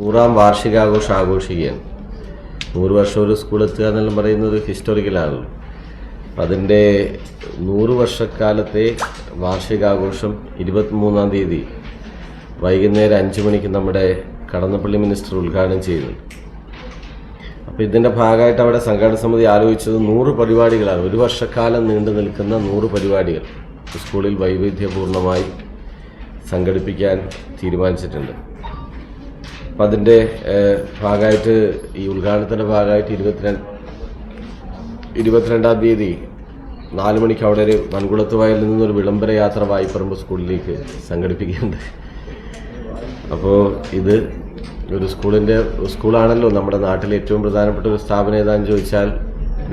നൂറാം വാർഷികാഘോഷം ആഘോഷിക്കുകയാണ്. നൂറ് വർഷം ഒരു സ്കൂൾ എത്തുക എന്നെല്ലാം പറയുന്നത് ഹിസ്റ്റോറിക്കലാണല്ലോ അതിന്റെ നൂറ് വർഷക്കാലത്തെ വാർഷികാഘോഷം ഇരുപത്തിമൂന്നാം തീയതി വൈകുന്നേരം അഞ്ച് മണിക്ക് നമ്മുടെ കടന്നപ്പള്ളി മിനിസ്റ്റർ ഉദ്ഘാടനം ചെയ്യുന്നുണ്ട് അപ്പോൾ ഇതിന്റെ ഭാഗമായിട്ട് അവിടെ സംഘാടന സമിതി ആലോചിച്ചത് നൂറ് പരിപാടികളാണ്. ഒരു വർഷക്കാലം നീണ്ടു നിൽക്കുന്ന നൂറ് പരിപാടികൾ സ്കൂളിൽ വൈവിധ്യപൂർണമായി സംഘടിപ്പിക്കാൻ തീരുമാനിച്ചിട്ടുണ്ട്. അപ്പം അതിന്റെ ഭാഗമായിട്ട് ഈ ഉദ്ഘാടനത്തിന്റെ ഭാഗമായിട്ട് ഇരുപത്തിരണ്ട് ഇരുപത്തിരണ്ടാം തീയതി നാല് മണിക്ക് അവിടെ ഒരു മൺകുളത്ത് വയലിൽ നിന്നൊരു വിളംബര യാത്ര വായ്പറമ്പ് സ്കൂളിലേക്ക് സംഘടിപ്പിക്കുന്നുണ്ട്. അപ്പോൾ ഇത് ഒരു സ്കൂളിന്റെ സ്കൂളാണല്ലോ നമ്മുടെ നാട്ടിലെ ഏറ്റവും പ്രധാനപ്പെട്ട ഒരു സ്ഥാപനം ഏതാണെന്ന് ചോദിച്ചാൽ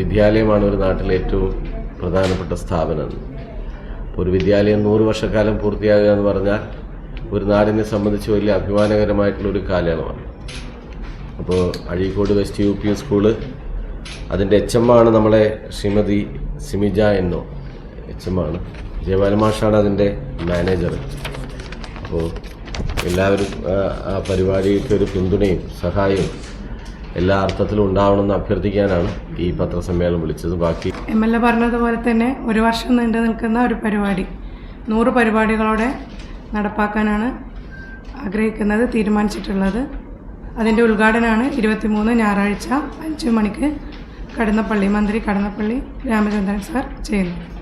വിദ്യാലയമാണ് ഒരു നാട്ടിലെ ഏറ്റവും പ്രധാനപ്പെട്ട സ്ഥാപനം. ഒരു വിദ്യാലയം നൂറ് വർഷക്കാലം പൂർത്തിയാകുക എന്ന് പറഞ്ഞാൽ ഒരു നാടിനെ സംബന്ധിച്ച് വലിയ അഭിമാനകരമായിട്ടുള്ള ഒരു കാലയളവാണ്. അപ്പോൾ Azhikode west U P school അതിന്റെ എച്ച് എം ആണ് നമ്മളെ ശ്രീമതി സിമിജ എന്നോ എച്ച് എം ആണ്. ജയബാലമാഷാണ് അതിന്റെ മാനേജർ അപ്പോൾ എല്ലാവരും ആ, പരിപാടിക്ക് ഒരു പിന്തുണയും സഹായവും എല്ലാ അർത്ഥത്തിലും ഉണ്ടാവണമെന്ന് അഭ്യർത്ഥിക്കാനാണ് ഈ പത്രസമ്മേളനം വിളിച്ചത്. ബാക്കി എം എൽ എ പറഞ്ഞതുപോലെ തന്നെ ഒരു വർഷം നീണ്ടു നിൽക്കുന്ന ഒരു പരിപാടി. നൂറ് പരിപാടികളോടെ നടപ്പാക്കാനാണ് ആഗ്രഹിക്കുന്നത് തീരുമാനിച്ചിട്ടുള്ളത്. അതിന്റെ ഉദ്ഘാടനമാണ് ഇരുപത്തിമൂന്ന് ഞായറാഴ്ച അഞ്ച് മണിക്ക് കടന്നപ്പള്ളി മന്ത്രി കടന്നപ്പള്ളി രാമചന്ദ്രൻ സാർ ചെയ്യുന്നത്.